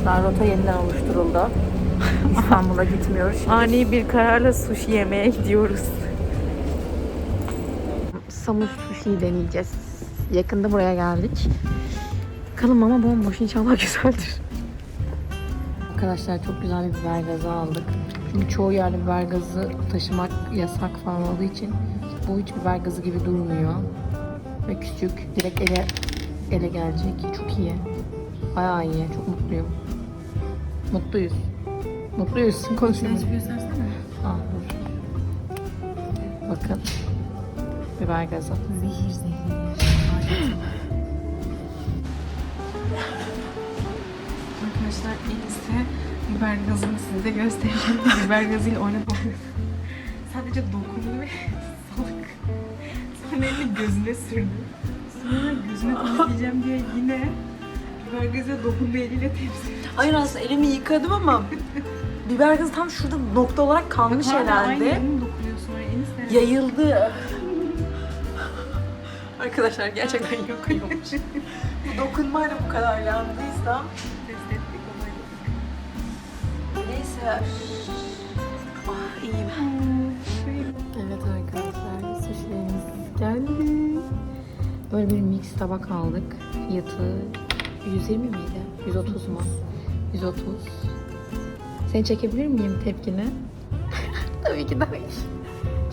Arkadaşlar rota yeniden oluşturuldu. İstanbul'a gitmiyoruz. Şimdi Ani bir kararla sushi yemeye gidiyoruz. Samur sushi'yi deneyeceğiz. Yakında buraya geldik. Bakalım ama bomboş inşallah güzeldir. Arkadaşlar çok güzel bir biber gazı aldık. Çünkü çoğu yerde biber gazı taşımak yasak falan olduğu için bu hiç biber gazı gibi durmuyor. Ve küçük, direkt ele ele gelecek. Çok iyi. Bayağı iyi. Çok mutluyum. Mutluyuz. Mutluyuz. Konuşuyorum. Ah, dur. Bakın. Biber gazı. Zehir zehir. Arkadaşlar en iyisi biber gazını size göstereceğim. biber gazıyla oynamıyorum. Sadece dokundu ve salak. Sonra elini gözüne sürdü. Sonra gözünü temizleyeceğim diye yine biber gazıyla dokundu eliyle temizledi. Hayır aslında elimi yıkadım ama biber gazı tam şurada nokta olarak kalmış herhalde. elini dokunuyor sonra enişte. Yayıldı. Arkadaşlar gerçekten yakıyormuş. bu dokunmayla bu kadar yandıysam. Test ettik olayı. Neyse. Ah iyiyim. Evet arkadaşlar sushilerimiz geldi. Böyle bir mix tabak aldık. Fiyatı 120 miydi? 130 mu? 130. Seni çekebilir miyim tepkini? Tabii ki de hayır.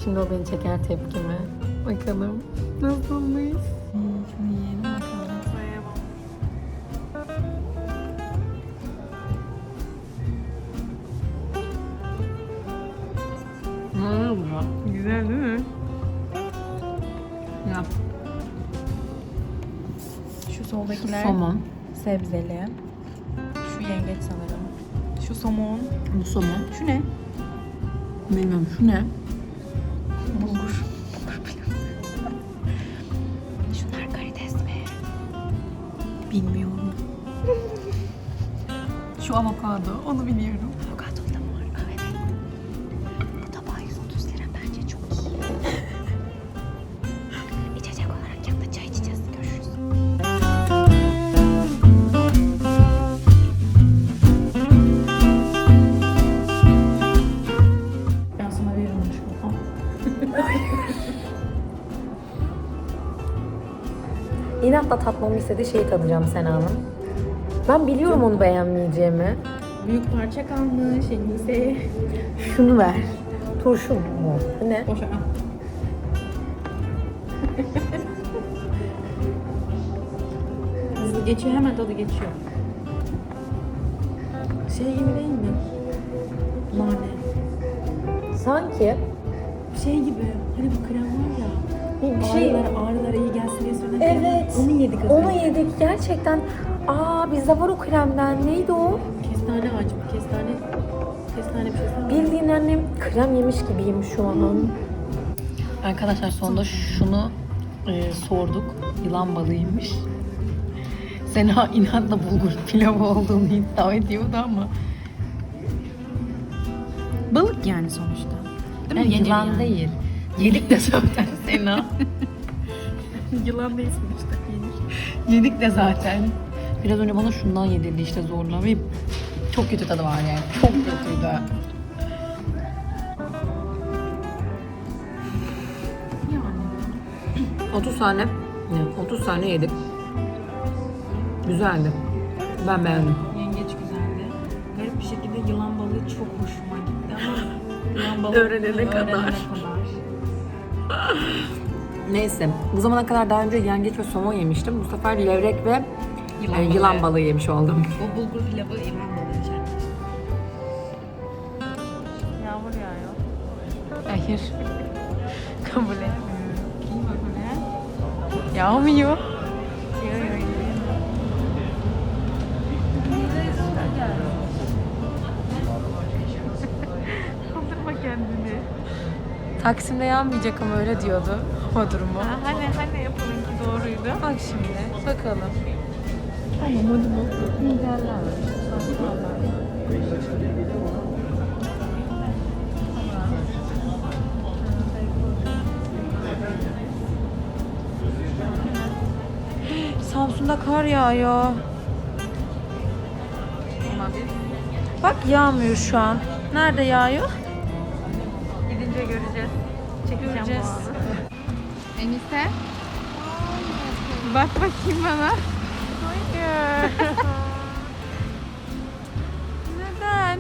Şimdi o beni çeker tepkimi. Bakalım nasılmış? Şunu yiyelim bakalım. Hmm, Güzel değil mi? ya. Şu soldakiler Somon. sebzeli. Yengeç sanırım. Şu somon. Bu somon. Şu ne? Bilmiyorum şu ne? Bulgur. Şunlar karides mi? Bilmiyorum. Şu avokado. Onu biliyorum. İnatla tatmamı istediği şeyi tadacağım Sena'nın. Ben biliyorum onu beğenmeyeceğimi. Büyük parça kalmış Enise. Şunu ver. Turşu mu? Bu ne? Boşa. Hızlı geçiyor hemen tadı geçiyor. Şey gibi değil mi? Nane. Sanki Şey gibi. Hani bu krem ya. bir şey... Ağrılara, ağrılara iyi gelsin diye söylenen krem. Evet. Onu yedik az Onu önce. yedik gerçekten. Aa bizde var o kremden. Neydi o? Kestane ağacı mı? Kestane... Kestane bir şey. Bildiğin annem krem yemiş gibiyim şu an. Arkadaşlar sonunda şunu e, sorduk. Yılan balığıymış. Sena inatla bulgur pilavı olduğunu iddia ediyordu ama. Balık yani sonuçta. Değil Yani mi? Yenir yılan yani. değil. Yedik de zaten Sena. Yılan değil sonuçta. Yenir. Yedik de zaten. Biraz önce bana şundan yedirdi işte zorla ve çok kötü tadı var yani. Çok kötüydü. Yani. 30 tane, yani 30 tane yedik. Güzeldi. Ben beğendim. Yengeç güzeldi. Garip bir şekilde yılan balığı çok hoşuma gitti ama yılan balığı Öğrenene kadar. Neyse. Bu zamana kadar daha önce yengeç ve somon yemiştim. Bu sefer levrek ve Yılan e, yılan balığı. balığı yemiş oldum. O bulgur pilavı yılan balığı içermiş. Yağmur yağıyor. Hayır. Kabul etmiyorum. Kim bak oraya? Yağmıyor. Kaldırma kendini. Taksim'de yanmayacak ama öyle diyordu hava durumu. Ha, hani hani yapalım ki doğruydu. Bak şimdi bakalım. Tamam hadi bak. Minderler var. Samsun'da kar yağıyor. Bak yağmıyor şu an. Nerede yağıyor? Göreceğiz. Çekeceğim Göreceğiz. Enise. Bak bakayım bana. Hayır. Neden?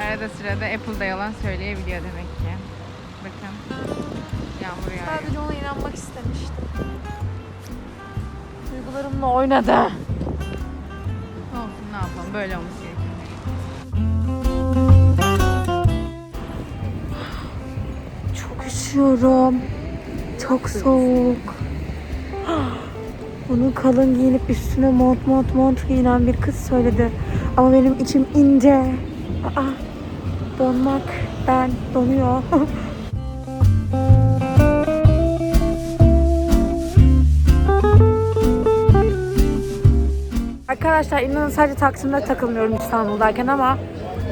Arada sırada Apple'da yalan söyleyebiliyor demek ki. Bakın. Yağmur yağıyor. Sadece ona inanmak istemiştim. Duygularımla oynadı. Olsun ne yapalım böyle olması üşüyorum. Çok soğuk. Bunu kalın giyinip üstüne mont mont mont giyinen bir kız söyledi. Ama benim içim ince. Aa, donmak ben donuyor. Arkadaşlar inanın sadece Taksim'de takılmıyorum İstanbul'dayken ama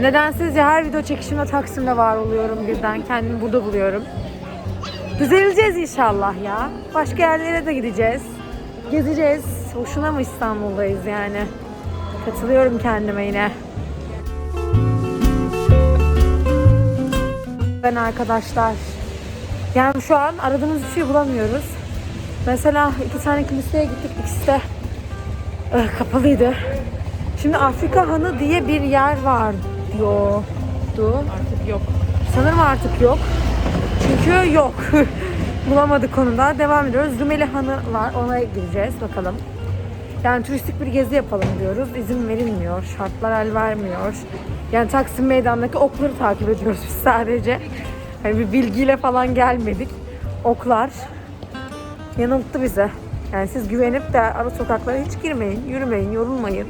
nedensizce her video çekişimde Taksim'de var oluyorum birden. Kendimi burada buluyorum. Düzeleceğiz inşallah ya. Başka yerlere de gideceğiz. Gezeceğiz. Hoşuna mı İstanbul'dayız yani? Katılıyorum kendime yine. Ben arkadaşlar. Yani şu an aradığımız bir şey bulamıyoruz. Mesela iki tane kiliseye gittik. İkisi de eh, kapalıydı. Şimdi Afrika Hanı diye bir yer var diyordu. Artık yok. Sanırım artık yok. Çünkü yok. Bulamadık konuda. Devam ediyoruz. Rumeli Hanı var. Ona gideceğiz. Bakalım. Yani turistik bir gezi yapalım diyoruz. İzin verilmiyor. Şartlar el vermiyor. Yani Taksim Meydanı'ndaki okları takip ediyoruz biz sadece. Hani bir bilgiyle falan gelmedik. Oklar yanılttı bizi. Yani siz güvenip de ara sokaklara hiç girmeyin, yürümeyin, yorulmayın.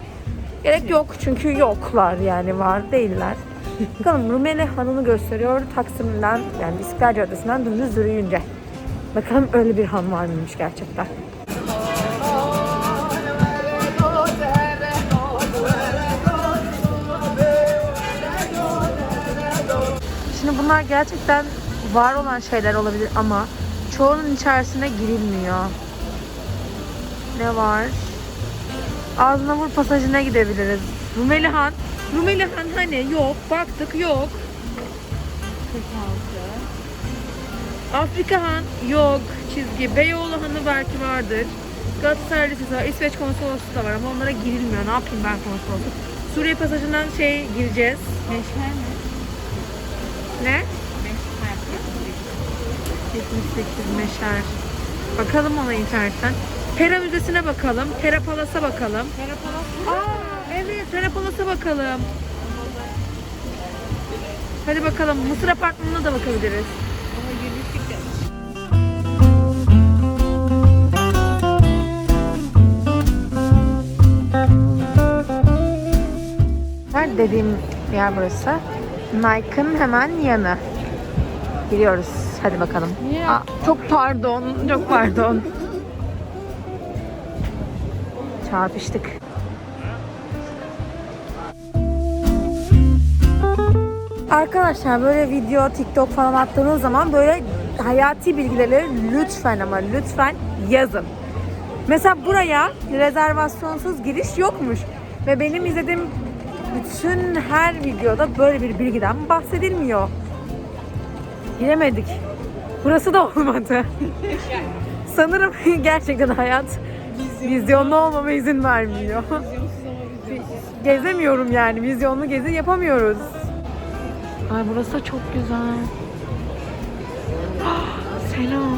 Gerek yok çünkü yoklar yani var değiller. Bakalım Rumeli Hanı'nı gösteriyor Taksim'den yani İstiklal Caddesi'nden dümdüz yürüyünce. Bakalım öyle bir han var mıymış gerçekten. Şimdi bunlar gerçekten var olan şeyler olabilir ama çoğunun içerisine girilmiyor. Ne var? Ağzına vur pasajına gidebiliriz. Rumeli Han. Rumeli Han hani yok. Baktık yok. Afrika Han yok. Çizgi. Beyoğlu Hanı belki vardır. Galatasaray Lisesi var. İsveç Konsolosluğu da var ama onlara girilmiyor. Ne yapayım ben konsolosluk? Suriye pasajından şey gireceğiz. Meşmer mi? Ne? Meşmer. 78 meşer. Bakalım ona internetten. Pera Müzesi'ne bakalım. Pera Palas'a bakalım. Perapalas Aa, Palas'a bakalım. Hadi bakalım. Mısır Apartmanı'na da bakabiliriz. Ama de. Dediğim yer burası? Nike'ın hemen yanı. Giriyoruz. Hadi bakalım. Aa, çok pardon. Çok pardon. Çarpıştık. Arkadaşlar böyle video, TikTok falan attığınız zaman böyle hayati bilgileri lütfen ama lütfen yazın. Mesela buraya rezervasyonsuz giriş yokmuş. Ve benim izlediğim bütün her videoda böyle bir bilgiden bahsedilmiyor. Giremedik. Burası da olmadı. Sanırım gerçekten hayat vizyonlu olmama izin vermiyor. Gezemiyorum yani. Vizyonlu gezi yapamıyoruz. Ay burası da çok güzel. Selam.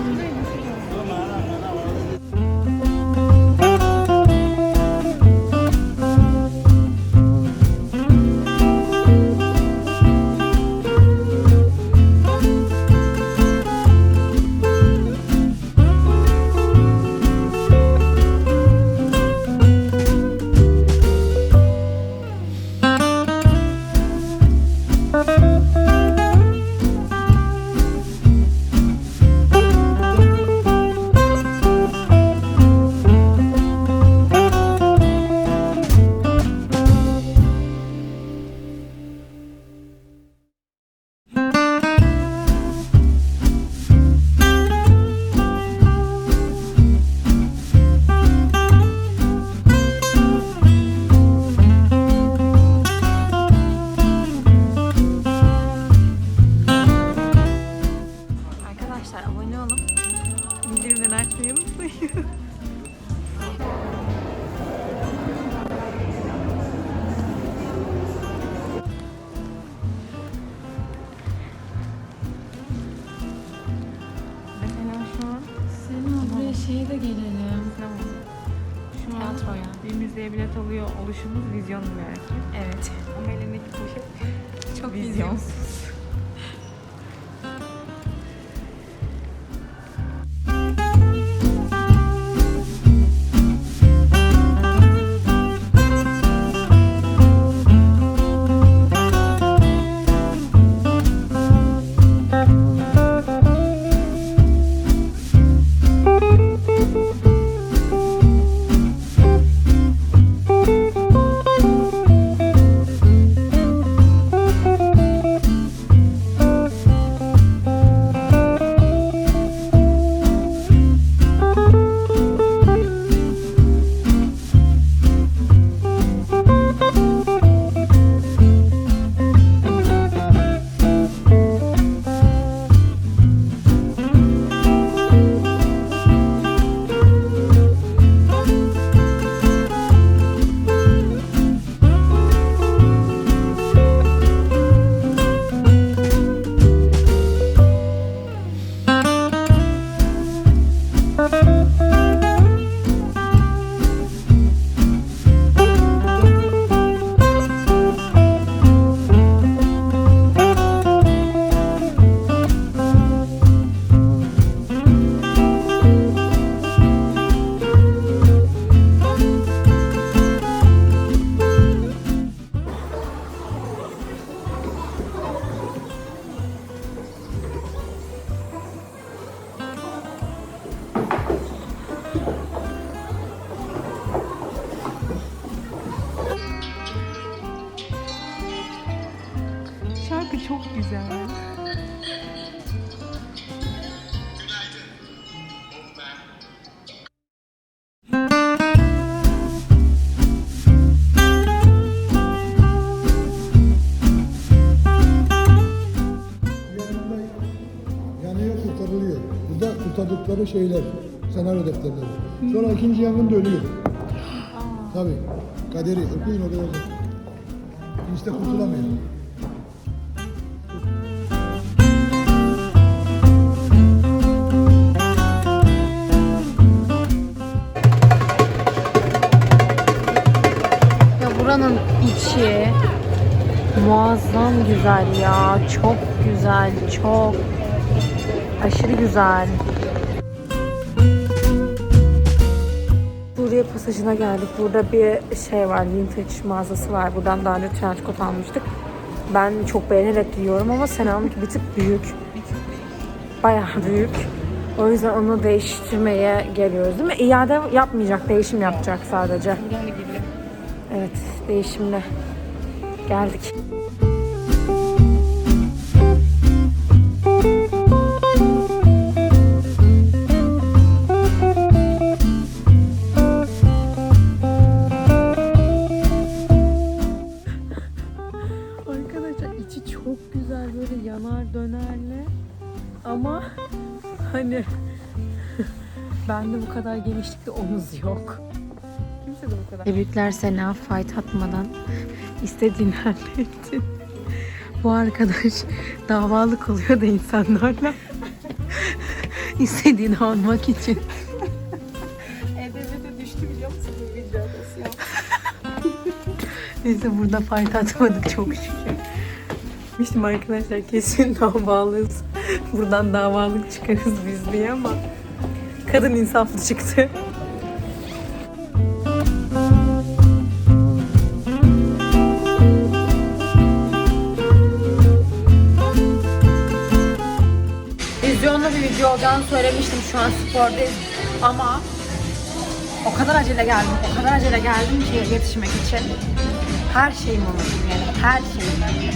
Çok şeyler, senaryo defterleri. Sonra ikinci yangında ölüyor. Tabii. Kaderi okuyun yazın. Kimse de kurtulamıyor. Ya buranın içi muazzam güzel ya. Çok güzel, çok aşırı güzel. Pasajına geldik. Burada bir şey var, vintage mağazası var. Buradan daha önce trench coat almıştık. Ben çok beğenerek giyiyorum ama Sena'nınki bir tık büyük. Bayağı büyük. O yüzden onu değiştirmeye geliyoruz değil mi? İade yapmayacak, değişim yapacak sadece. Evet, değişimle geldik. Kadar genişlikte omuz yok. Kimse de bu kadar. Tebrikler Sena fight atmadan istediğini hallettin. Bu arkadaş davalık oluyor da insanlarla istediğini almak için. Edebiyata düştü biliyor musun bu videoda ya? Neyse burada fight atmadık çok şükür. Demiştim arkadaşlar kesin davalıyız. Buradan davalık çıkarız biz diye ama kadın insaflı çıktı. Vizyonlu bir video olacağını söylemiştim şu an spordayız ama o kadar acele geldim, o kadar acele geldim ki yetişmek için. Her şeyimi unuttum yani, her şeyimi.